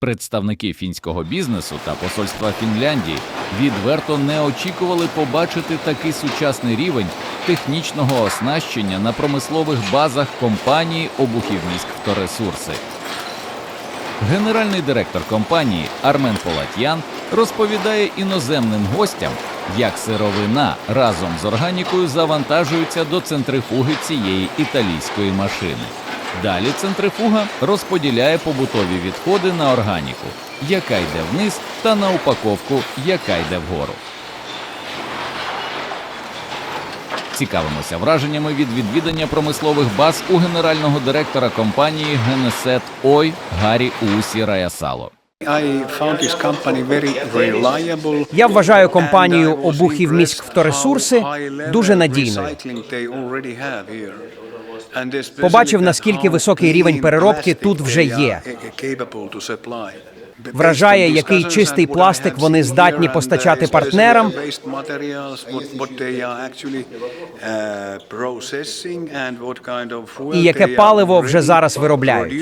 Представники фінського бізнесу та посольства Фінляндії відверто не очікували побачити такий сучасний рівень технічного оснащення на промислових базах компанії Обухівміськ Вторесурси. Генеральний директор компанії Армен Полатьян розповідає іноземним гостям, як сировина разом з органікою завантажується до центрифуги цієї італійської машини. Далі центрифуга розподіляє побутові відходи на органіку, яка йде вниз, та на упаковку, яка йде вгору. Цікавимося враженнями від відвідання промислових баз у генерального директора компанії Генесет Ой Гарі Усі Раясало. Я вважаю компанію «Обухів міськ Вторесурси» how high level дуже надійною. Побачив, наскільки високий рівень переробки тут вже є. Вражає, який чистий пластик вони здатні постачати uh, партнерам. uh, І яке паливо вже зараз виробляють.